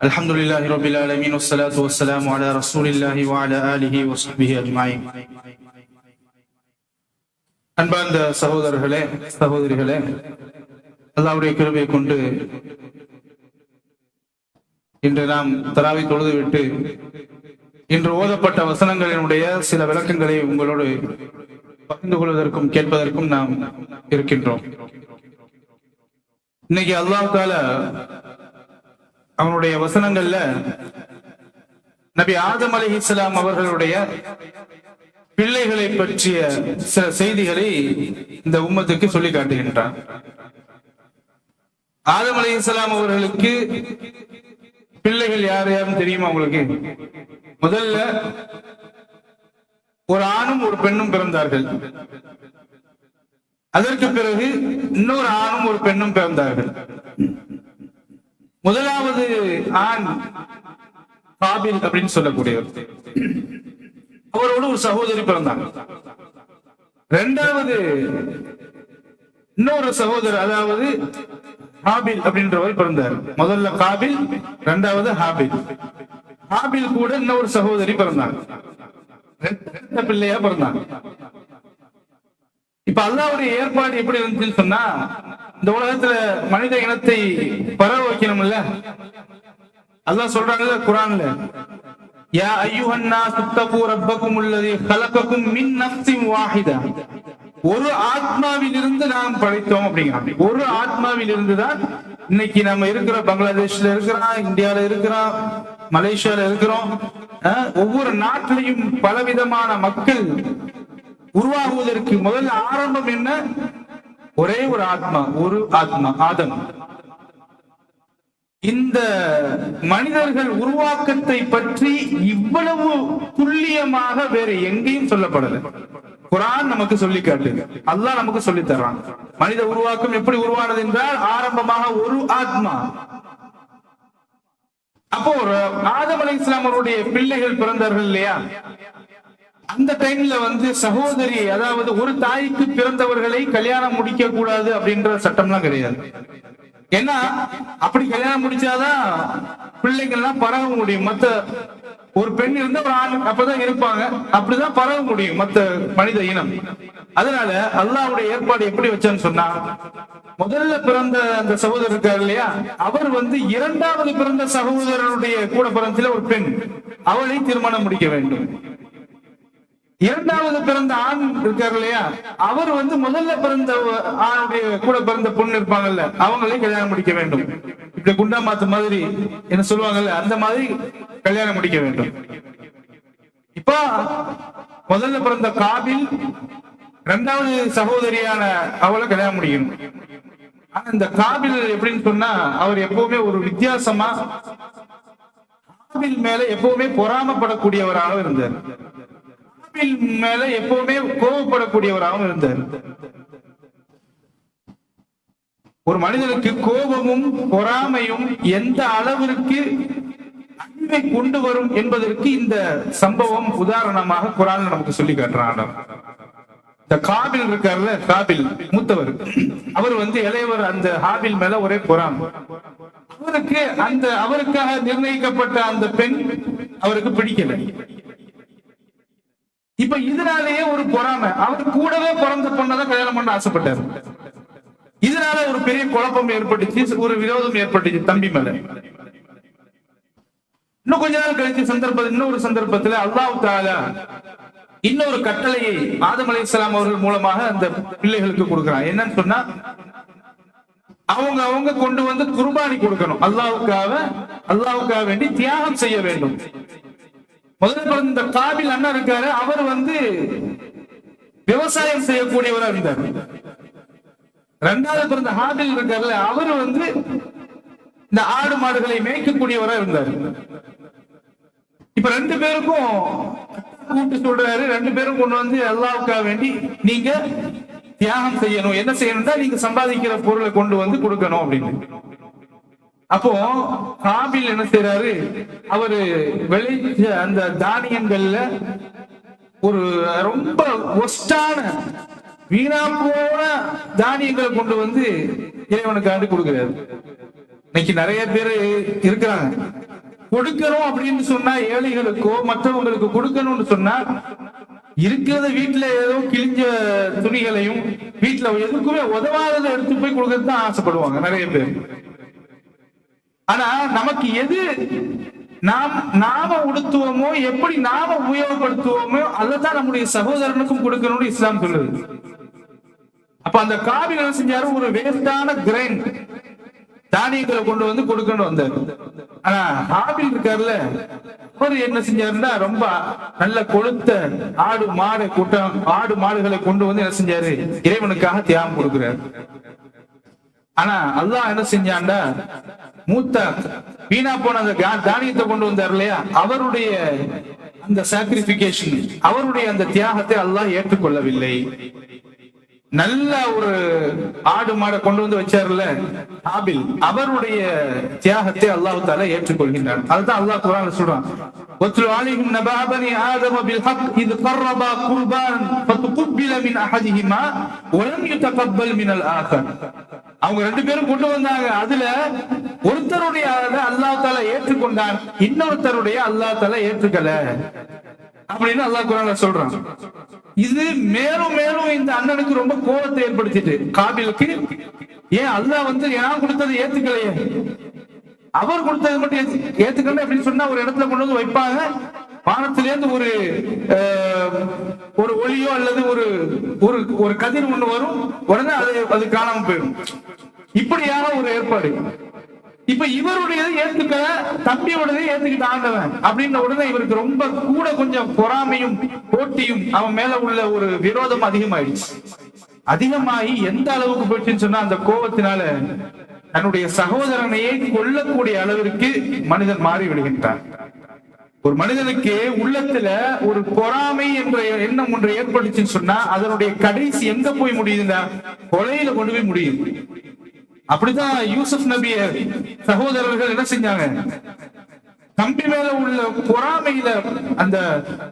الحمد لله رب العالمين والصلاة والسلام على رسول الله وعلى آله وصحبه أجمعين அன்பார்ந்த சகோதரர்களே சகோதரிகளே அல்லாவுடைய கிருபை கொண்டு இன்று நாம் தராவை தொழுது விட்டு இன்று ஓதப்பட்ட வசனங்களினுடைய சில விளக்கங்களை உங்களோடு பகிர்ந்து கொள்வதற்கும் கேட்பதற்கும் நாம் இருக்கின்றோம் இன்னைக்கு அல்லாஹ் தால அவனுடைய வசனங்கள்ல நபி ஆதம் அலி இஸ்லாம் அவர்களுடைய பிள்ளைகளை பற்றிய சில செய்திகளை இந்த உம்மத்துக்கு சொல்லி காட்டுகின்றான். ஆதம் அலி இஸ்லாம் அவர்களுக்கு பிள்ளைகள் யார் யாருன்னு தெரியுமா உங்களுக்கு? முதல்ல ஒரு ஆணும் ஒரு பெண்ணும் பிறந்தார்கள். அதற்கு பிறகு இன்னொரு ஆணும் ஒரு பெண்ணும் பிறந்தார்கள். முதலாவது ஆண் காபில் அப்படின்னு சொல்லக்கூடியவர். அவரோடு ஒரு சகோதரி பிறந்தாங்க. ரெண்டாவது இன்னொரு சகோதரர் அதாவது ஹாபில் அப்படின்றவர் பிறந்தார். முதல்ல காபில் ரெண்டாவது ஹாபில். ஹாபில் கூட இன்னொரு சகோதரி பிறந்தாங்க. பிள்ளையா பிறந்தாங்க. இப்ப அல்லாவுடைய ஏற்பாடு எப்படி இருந்துச்சுன்னு சொன்னா இந்த உலகத்துல மனித இனத்தை பரவ வைக்கணும்ல? அதான் சொல்றாங்கல்ல குரான்ல யா ஐயுஹன்னா சுத்தகு ரப்பக்கும் உள்ளது கலக்கக்கும் மின் நஃப்ஸின் வாஹிதா. ஒரு ஆத்மாவிலிருந்து நாம் படைத்தோம் அப்படிங்கிறாங்க ஒரு ஆத்மாவிலிருந்து தான் இன்னைக்கு நம்ம இருக்கிற பங்களாதேஷ்ல இருக்கிறோம் இந்தியால இருக்கிறோம் மலேசியால இருக்கிறோம். ஒவ்வொரு நாட்டிலையும் பலவிதமான மக்கள் உருவாகுவதற்கு முதல்ல ஆரம்பம் என்ன? ஒரே ஒரு ஆத்மா ஒரு ஆத்மா ஆதம். இந்த மனிதர்கள் உருவாக்கத்தை பற்றி இவ்வளவு துல்லியமாக வேற எங்கேயும் சொல்லப்படல. குரான் நமக்கு சொல்லி காட்டுது. அல்லாஹ் நமக்கு சொல்லி தர்றான். மனித உருவாக்கம் எப்படி உருவானது என்றால் ஆரம்பமாக ஒரு ஆத்மா. அப்போ ஒரு ஆதம் அலை இஸ்லாமருடைய பிள்ளைகள் பிறந்தார்கள் இல்லையா? அந்த டைம்ல வந்து சகோதரி அதாவது ஒரு தாய்க்கு பிறந்தவர்களை கல்யாணம் முடிக்க கூடாது அப்படின்ற சட்டம்லாம் கிடையாது. ஏன்னா அப்படி கல்யாணம் முடிச்சாதான் பிள்ளைகள்லாம் பரவ முடியும். மத்த ஒரு பெண் இருந்தா ஒரு ஆண் அப்பதான் இருப்பாங்க. அப்படிதான் பரவ முடியும் மத்த மனித இனம். அதனால அல்லாவுடைய ஏற்பாடு எப்படி வச்சான்னு சொன்னா முதல்ல பிறந்த அந்த சகோதரர் இருக்காரு இல்லையா? அவர் வந்து இரண்டாவது பிறந்த சகோதரருடைய கூட பிறந்ததுல ஒரு பெண். அவளை திருமணம் முடிக்க வேண்டும். இரண்டாவது பிறந்த ஆண் இருக்காரு இல்லையா? அவர் வந்து முதல்ல பிறந்த ஆணுடைய கூட பிறந்த பொண்ணு இருப்பாங்கல்ல அவங்களே கல்யாணம் முடிக்க வேண்டும். இப்படி குண்டா மாத்து மாதிரி என்ன சொல்லுவாங்கல்ல அந்த மாதிரி கல்யாணம் முடிக்க வேண்டும். இப்போ முதல்ல பிறந்த காபில் இரண்டாவது சகோதரியான அவளை கல்யாணம் முடியும் ஆனா இந்த காபில் எப்படின்னு சொன்னா அவர் எப்பவுமே ஒரு வித்தியாசமா காபில் மேல எப்பவுமே பொறாமப்படக்கூடியவராக இருந்தார். காபில் மேல எப்பவுமே கோபப்படக்கூடியவராகவும் இருந்தார். ஒரு மனிதனுக்கு கோபமும் பொறாமையும் எந்த அளவிற்கு அன்பை கொண்டு வரும் என்பதற்கு இந்த சம்பவம் உதாரணமாக குரான் நமக்கு சொல்லி காட்டுறான் இந்த காபில் இருக்கார்ல காபில் மூத்தவர். அவர் வந்து இளையவர் அந்த ஹாபில் மேல ஒரே பொறாமை. அவருக்கு அந்த அவருக்காக நிர்ணயிக்கப்பட்ட அந்த பெண் அவருக்கு பிடிக்கல. இப்ப இதனாலேயே ஒரு பொறாமை. அவர் கூடவே பிறந்த பொண்ணதான் கல்யாணம் பண்ண ஆசைப்பட்டாரு. இதனால ஒரு பெரிய குழப்பம் ஏற்பட்டுச்சு ஒரு விரோதம் ஏற்பட்டுச்சு தம்பி மேல. இன்னும் கொஞ்ச நாள் கழிச்சு சந்தர்ப்பம் இன்னொரு சந்தர்ப்பத்துல அல்லாஹ் தாலா இன்னொரு கட்டளையை ஆதம் அலி இஸ்லாம் அவர்கள் மூலமாக அந்த பிள்ளைகளுக்கு கொடுக்கிறான். என்னன்னு சொன்னா அவங்க அவங்க கொண்டு வந்து குர்பானி கொடுக்கணும். அல்லாவுக்காக அல்லாவுக்காக வேண்டி தியாகம் செய்ய வேண்டும். முதல்ல பிறந்த இந்த காபில் அண்ணா இருக்காரு. அவர் வந்து விவசாயம் செய்யக்கூடியவரா இருந்தார். ரெண்டாவது பிறந்த ஹாபில் இருக்காருல்ல அவர் வந்து இந்த ஆடு மாடுகளை மேய்க்கக்கூடியவரா இருந்தார். இப்ப ரெண்டு பேருக்கும் கூப்பிட்டு சொல்றாரு. ரெண்டு பேரும் கொண்டு வந்து அல்லாவுக்காக வேண்டி நீங்க தியாகம் செய்யணும். என்ன செய்யணும்னா நீங்க சம்பாதிக்கிற பொருளை கொண்டு வந்து கொடுக்கணும் அப்படின்னு. அப்போ காபில் என்ன செய்யறாரு அவரு விளைச்ச அந்த தானியங்கள்ல ஒரு ரொம்ப ஒஸ்டான வீணா போன தானியங்களை கொண்டு வந்து இறைவனுக்காண்டி கொடுக்கிறாரு. இன்னைக்கு நிறைய பேர் இருக்கிறாங்க. கொடுக்கணும் அப்படின்னு சொன்னா ஏழைகளுக்கோ மற்றவங்களுக்கு கொடுக்கணும்னு சொன்னா இருக்கிறத வீட்டுல ஏதோ கிழிஞ்ச துணிகளையும் வீட்டுல எதுக்குமே உதவாததை எடுத்து போய் கொடுக்கறது தான் ஆசைப்படுவாங்க நிறைய பேர். ஆனா நமக்கு எது நாம் நாம உடுத்துவோமோ எப்படி நாம உபயோகப்படுத்துவோமோ அதைத்தான் நம்முடைய சகோதரனுக்கும் கொடுக்கணும்னு இஸ்லாம் சொல்லுது. அப்ப அந்த காபில் என்ன செஞ்சாரு? ஒரு வேஸ்டான கிரைன் தானியங்களை கொண்டு வந்து கொடுக்கணும் வந்தாரு. ஆனா ஹாபில் இருக்காருல்ல அவர் என்ன செஞ்சாருன்னா ரொம்ப நல்ல கொழுத்த ஆடு மாடு கூட்டம் ஆடு மாடுகளை கொண்டு வந்து என்ன செஞ்சாரு? இறைவனுக்காக தியாகம் கொடுக்கிறாரு. ஆனா அல்லாஹ் என்ன செஞ்சான்டா மூத்த வீணா போன அந்த கா- தானியத்தை கொண்டு வந்தார் இல்லையா அவருடைய அந்த சாக்ரிபிகேஷன் அவருடைய அந்த தியாகத்தை அல்லாஹ் ஏற்றுக்கொள்ளவில்லை நல்ல ஒரு ஆடு மாடை கொண்டு வந்து வச்சார்ல ஆபில் அவருடைய தியாகத்தை அல்லாஹ் தால ஏற்றுக்கொள்கின்றான் அதுதான் அல்லாஹ் குரான் சொல்றான் وَاتْلُ عَلَيْهِمْ نَبَأَ بَنِي آدَمَ بِالْحَقِّ إِذْ قَرَّبَا قُرْبَانًا فَتُقُبِّلَ مِنْ أَحَدِهِمَا وَلَمْ يُتَقَبَّلْ مِنَ الْآخَرِ அவங்க ரெண்டு பேரும் கொண்டு வந்தாங்க. அதுல ஒருத்தருடைய அல்லா தால ஏற்றுக்கொண்டான். இன்னொருத்தருடைய அல்லா தால ஏற்றுக்கல. அப்படின்னு அல்லாஹ் குரான சொல்றான். இது மேலும் மேலும் இந்த அண்ணனுக்கு ரொம்ப கோபத்தை ஏற்படுத்திட்டு காபிலுக்கு ஏன் அல்லாஹ் வந்து நான் கொடுத்தது ஏத்துக்கலையே? அவர் கொடுத்தது மட்டும் ஏத்துக்கல? அப்படின்னு சொன்னா ஒரு இடத்துல கொண்டு வந்து வைப்பாங்க. வானத்திலேருந்து ஒரு அஹ், ஒரு ஒளியோ அல்லது ஒரு ஒரு ஒரு கதிர் ஒண்ணு வரும். உடனே அது அது காணாம போயிடும். இப்படியான ஒரு ஏற்பாடு. இப்ப இவருடையதை ஏத்துக்க தம்பியோடதை ஏத்துக்கிட்டு ஆண்டவன் அப்படின்ற உடனே இவருக்கு ரொம்ப கூட கொஞ்சம் பொறாமையும் போட்டியும் அவன் மேல உள்ள ஒரு விரோதம் அதிகமாயிடுச்சு. அதிகமாகி எந்த அளவுக்கு போயிடுச்சுன்னு சொன்னா அந்த கோபத்தினால தன்னுடைய சகோதரனையே கொல்லக்கூடிய அளவிற்கு மனிதன் மாறி விடுகின்றான் ஒரு மனிதனுக்கு உள்ளத்துல ஒரு பொறாமை என்ற எண்ணம் ஒன்று ஏற்பட்டுச்சுன்னு சொன்னா அதனுடைய கடைசி எங்க போய் முடியுதுன்னா கொலையில கொண்டு போய் முடியுது அப்படிதான் யூசுப் நபிய சகோதரர்கள் என்ன செஞ்சாங்க? தம்பி மேல உள்ள பொறாமையில அந்த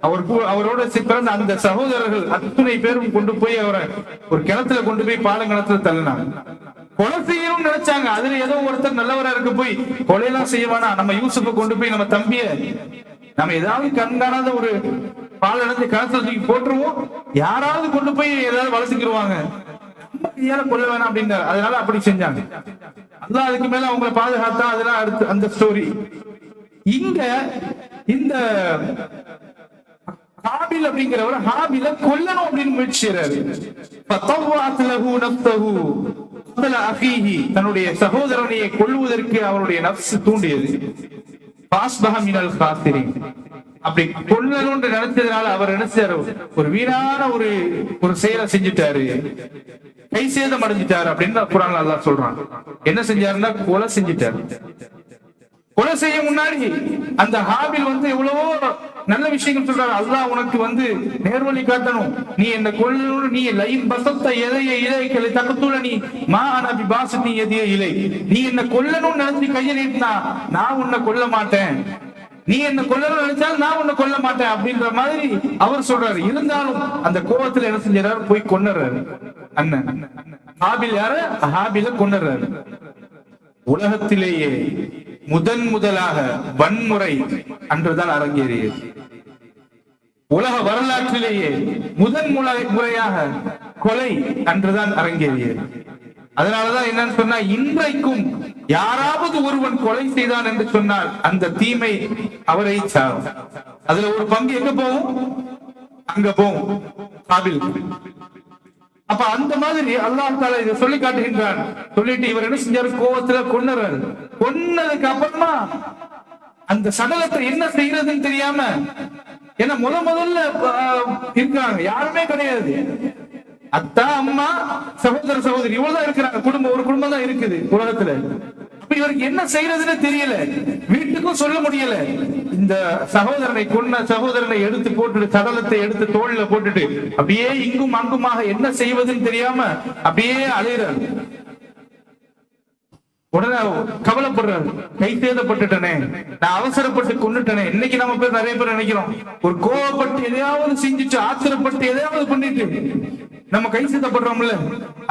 அவர் அவரோட பிறந்த அந்த சகோதரர்கள் அத்துணை பேரும் கொண்டு போய் அவரை ஒரு கிணத்துல கொண்டு போய் பாலங்கிணத்துல தள்ளினாங்க. கொலை செய்யணும்னு நினைச்சாங்க. அதுல ஏதோ ஒருத்தர் நல்லவரா இருக்க போய் கொலையெல்லாம் செய்வானா? நம்ம யூசுப்பை கொண்டு போய் நம்ம தம்பிய நம்ம ஏதாவது கண்காணாத ஒரு பால் இடத்து கிணத்துல தூக்கி போட்டுருவோம். யாராவது கொண்டு போய் ஏதாவது வளர்த்துக்கிடுவாங்க கையால கொல்ல வேணாம் அப்படின்றாரு. அதனால அப்படி செஞ்சாங்க. அதான் அதுக்கு மேல அவங்களை பாதுகாத்தா அதெல்லாம் அடுத்து அந்த ஸ்டோரி இங்க இந்த ஹாபில் அப்படிங்கிறவர் ஹாபில கொல்லணும் அப்படின்னு முயற்சி செய்யறாரு தன்னுடைய சகோதரனையை கொள்வதற்கு அவருடைய நப்சு தூண்டியது. அப்படி கொள்ளணும்னு நினைச்சதுனால அவர் நினைச்சாரு ஒரு வீணான ஒரு ஒரு செயலை செஞ்சுட்டாரு. கை சேதம் அடைஞ்சிட்டாரு அப்படின்னு குரான் அல்லாஹ் சொல்றான். என்ன செஞ்சாருன்னா கொலை செஞ்சிட்டாரு. கொலை செய்ய முன்னாடி அந்த ஹாபில் வந்து எவ்வளவோ நல்ல விஷயங்கள் சொல்றாரு. அல்லாஹ் உனக்கு வந்து நேர்வழி காட்டணும். நீ என்ன கொல்லணும் நீ லைன் பசத்த எதைய இலைகளை தக்கத்துள்ள நீ மா அனபி நீ எதைய இலை. நீ என்ன கொல்லணும்னு நினைச்சு கையை நீட்டினா நான் உன்னை கொல்ல மாட்டேன். நீ என்ன கொல்லணும்னு நினைச்சாலும் நான் உன்னை கொல்ல மாட்டேன் அப்படின்ற மாதிரி அவர் சொல்றாரு. இருந்தாலும் அந்த கோபத்துல என்ன செஞ்சாரு போய் கொன்னுறாரு அண்ணன். ஹாபில் யாரு? ஹாபில கொன்னுறாரு உலகத்திலேயே முதன் முதலாக வன்முறை அன்றுதான் அரங்கேறியது. உலக வரலாற்றிலேயே முதன் முறை- முறையாக கொலை அன்றுதான் அரங்கேறியது. அதனாலதான் என்னன்னு சொன்னா இன்றைக்கும் யாராவது ஒருவன் கொலை செய்தான் என்று சொன்னால் அந்த தீமை அவரை சாரும். அதுல ஒரு பங்கு எங்க போகும்? அங்க போகும். காபில் அப்ப அந்த மாதிரி அல்லாஹ் தாலா இதை சொல்லி காட்டுகின்றான். சொல்லிட்டு இவர் என்ன செஞ்சாரு? கோவத்துல கொன்னுறாரு. கொன்னதுக்கு அப்புறமா அந்த சடலத்தை என்ன செய்யறதுன்னு தெரியாம ஏன்னா முத முதல்ல இருக்காங்க. யாருமே கிடையாது. அத்தா அம்மா சகோதர சகோதரி இவ்வளவுதான் இருக்கிறாங்க. குடும்பம் ஒரு குடும்பம் தான் இருக்குது உலகத்துல. அப்ப இவருக்கு என்ன செய்யறதுன்னு தெரியல. வீட்டுக்கும் சொல்ல முடியல. இந்த சகோதரனை கொன்ன சகோதரனை எடுத்து போட்டுட்டு சடலத்தை எடுத்து தோல்ல போட்டுட்டு அப்படியே இங்கும் அங்குமாக என்ன செய்வதுன்னு தெரியாம அப்படியே அலையிறாரு. உடனே கவலைப்படுறாரு. கை சேதப்பட்டுட்டனே. நான் அவசரப்பட்டு கொண்டுட்டனே இன்னைக்கு நம்ம பேர் நிறைய பேர் நினைக்கிறோம். ஒரு கோவப்பட்டு எதையாவது செஞ்சுட்டு ஆத்திரப்பட்டு எதையாவது பண்ணிட்டு நம்ம கை சேதப்படுறோம்ல?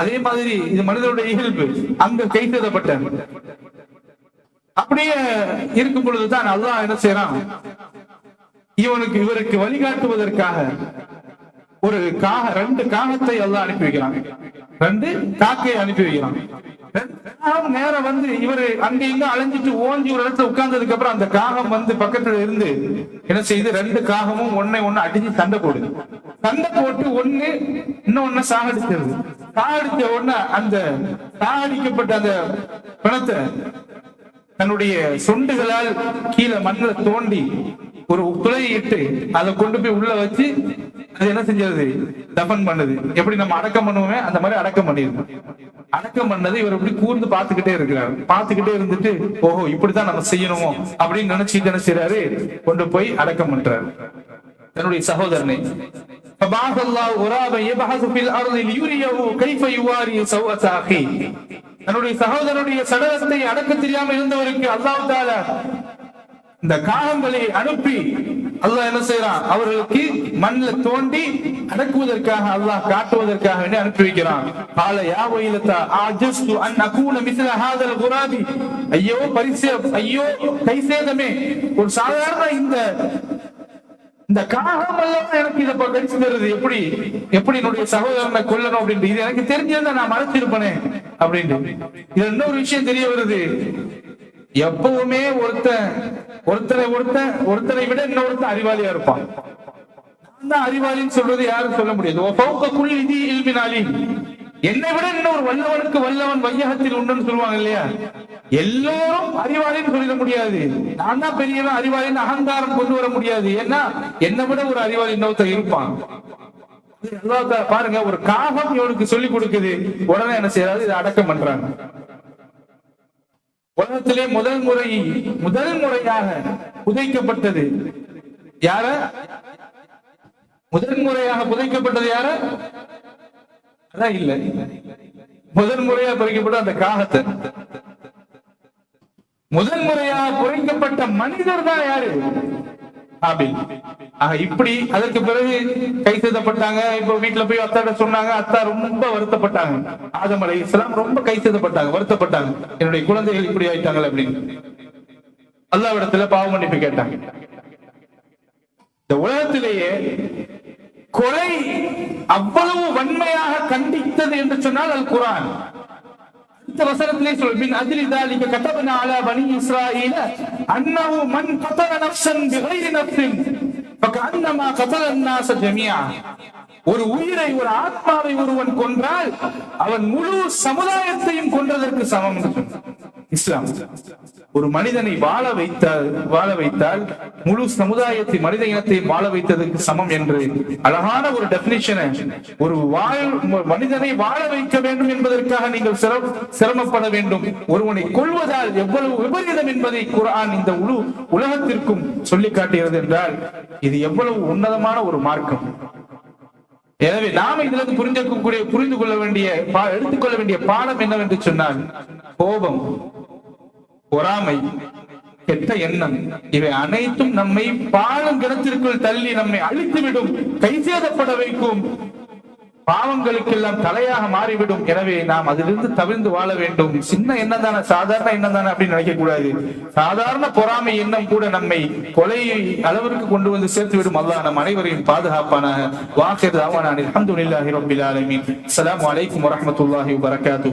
அதே மாதிரி இது மனிதனுடைய இயல்பு. அங்க கை சேதப்பட்டார் அப்படியே இருக்கும் பொழுதுதான் அல்லாஹ் என்ன செய்யறான் இவனுக்கு இவருக்கு வழிகாட்டுவதற்காக ஒரு காக ரெண்டு காகத்தை எல்லாம் அனுப்பி வைக்கிறான். ரெண்டு காக்கையை அனுப்பி வைக்கிறான். காகம் நேரம் வந்து இவரு அங்க இங்க அலைஞ்சிட்டு ஓஞ்சி ஒரு இடத்துல உட்கார்ந்ததுக்கு அப்புறம் அந்த காகம் வந்து பக்கத்துல இருந்து என்ன செய்யுது ரெண்டு காகமும் ஒன்னை ஒண்ணு அடிச்சு சண்டை போடுது. சண்டை போட்டு ஒண்ணு இன்னொன்னு சாகடிச்சிருது சாகடிச்ச உடனே அந்த சாகடிக்கப்பட்ட அந்த பிணத்தை தன்னுடைய சொண்டுகளால் கீழே மண்ணில் தோண்டி ஒரு துளையை இட்டு அதை கொண்டு போய் உள்ள வச்சு அது என்ன செஞ்சது? தபன் பண்ணது. எப்படி நம்ம அடக்கம் பண்ணுவோமே அந்த மாதிரி அடக்கம் பண்ணிருக்கோம் அடக்கம் பண்ணது இவர் எப்படி கூர்ந்து பாத்துக்கிட்டே இருக்கிறார். பாத்துக்கிட்டே இருந்துட்டு ஓஹோ இப்படித்தான் நம்ம செய்யணுமோ அப்படின்னு நினைச்சு என்ன கொண்டு போய் அடக்கம் பண்றாரு. தன்னுடைய சகோதரனை. தன்னுடைய சகோதரனுடைய சடலத்தை அடக்க தெரியாமல் இருந்தவருக்கு அல்லாஹ் இந்த காகங்களை அனுப்பி அல்லாஹ் என்ன செய்யறான் அவர்களுக்கு மண்ணில் தோண்டி அடக்குவதற்காக அல்லாஹ் காட்டுவதற்காக வேண்டி அனுப்பி வைக்கிறான். பால யாவையிலத்தா ஆஜஸ்து அன் அகூன மிஸ்ல ஹாதல் குராபி ஐயோ பரிசே ஐயோ கை சேதமே. ஒரு சாதாரண இந்த இந்த காகம் எல்லாம் எனக்கு இதை கடிச்சு தருது? எப்படி? எப்படி என்னுடைய சகோதரனை கொல்லணும் அப்படின்ட்டு? இது எனக்கு தெரிஞ்சிருந்தா நான் மறைச்சிருப்பேனே அப்படின்ட்டு. இது இன்னொரு விஷயம் தெரிய வருது. எப்பவுமே ஒருத்தன் ஒருத்தரை ஒருத்தன் ஒருத்தரை விட இன்னொருத்தன் அறிவாளியா இருப்பான். நான் தான் அறிவாளின்னு சொல்றது யாரும் சொல்ல முடியாது. என்னை விட இன்னொரு வல்லவனுக்கு வல்லவன் வையகத்தில் உண்டுன்னு சொல்லுவாங்க இல்லையா? எல்லோரும் அறிவாளின்னு சொல்லிட முடியாது. நான் தான் பெரியவன் அறிவாளின்னு அகங்காரம் கொண்டு வர முடியாது. ஏன்னா என்னை விட ஒரு அறிவாளி இன்னொருத்தர் இருப்பான். பாருங்க ஒரு காகம் இவனுக்கு சொல்லி கொடுக்குது. உடனே என்ன செய்யறாரு? இதை அடக்கம் பண்றாங்க. உலகத்திலே முதல் முறை முதல் முறையாக புதைக்கப்பட்டது. யார? முதல் முறையாக புதைக்கப்பட்டது யார? அதான் இல்ல. முதல் முறையா புதைக்கப்பட்ட அந்த காகத்தை. முதல் முறையாக புதைக்கப்பட்ட மனிதர் தான் யாரு? இப்படி அதற்கு பிறகு கை செய்தப்பட்டாங்க இப்ப வீட்டுல போய் அத்தாட்ட சொன்னாங்க. அத்தா ரொம்ப வருத்தப்பட்டாங்க. ஆதம் அலை இஸ்லாம் ரொம்ப கை செய்தப்பட்டாங்க வருத்தப்பட்டாங்க. என்னுடைய குழந்தைகள் இப்படி ஆயிட்டாங்களே அப்படின்னு. அல்லாவிடத்துல பாவ மன்னிப்பு கேட்டாங்க. இந்த உலகத்திலேயே கொலை அவ்வளவு வன்மையாக கண்டித்தது என்று சொன்னால் அல் குரான் அடுத்த வசனத்திலே சொல்பின் அதில் இதாலிக்க ஆலா பனி இஸ்ராயில بني اسرائيل انه من قتل نفسا بغير نفس فكانما قتل الناس جميعا ஒரு உயிரை ஒரு ஆத்மாவை ஒருவன் கொன்றால் அவன் முழு சமுதாயத்தையும் கொன்றதற்கு சமம் என்று சொன்னார். இஸ்லாம் ஒரு மனிதனை வாழ வைத்தால் வாழ வைத்தால் முழு சமுதாயத்தை மனித இனத்தை வாழ வைத்ததற்கு சமம் என்று அழகான ஒரு டெபினிஷனை ஒரு வாழ் மனிதனை வாழ வைக்க வேண்டும் என்பதற்காக நீங்கள் சிரம் சிரமப்பட வேண்டும். ஒருவனை கொள்வதால் எவ்வளவு விபரீதம் என்பதை குரான் இந்த முழு உலகத்திற்கும் சொல்லி காட்டுகிறது என்றால் இது எவ்வளவு உன்னதமான ஒரு மார்க்கம். எனவே நாம இதுல இருந்து புரிஞ்சிருக்கக்கூடிய புரிந்து கொள்ள வேண்டிய பா- எடுத்துக்கொள்ள வேண்டிய பாடம் என்னவென்று சொன்னால் கோபம். பொறாமை கெட்ட எண்ணம் இவை அனைத்தும் நம்மை பாலும் கிணத்திற்குள் தள்ளி நம்மை அழித்துவிடும் கைசேதப்பட வைக்கும். பாவங்களுக்கெல்லாம் தலையாக மாறிவிடும். எனவே நாம் அதிலிருந்து தவிர்ந்து வாழ வேண்டும். சின்ன எண்ணம் தானே சாதாரண எண்ணம் தானே அப்படின்னு நினைக்க கூடாது சாதாரண பொறாமை எண்ணம் கூட நம்மை கொலை அளவிற்கு கொண்டு வந்து சேர்த்து விடும் அல்லாஹ் நம் அனைவரையும் பாதுகாப்பானாக. வாக்கிர் தாவான அஹமதுல்லாஹி ரபில் ஆலமின். அஸ்ஸலாமு அலைக்கும் வரமத்துல்லாஹி வரகாத்து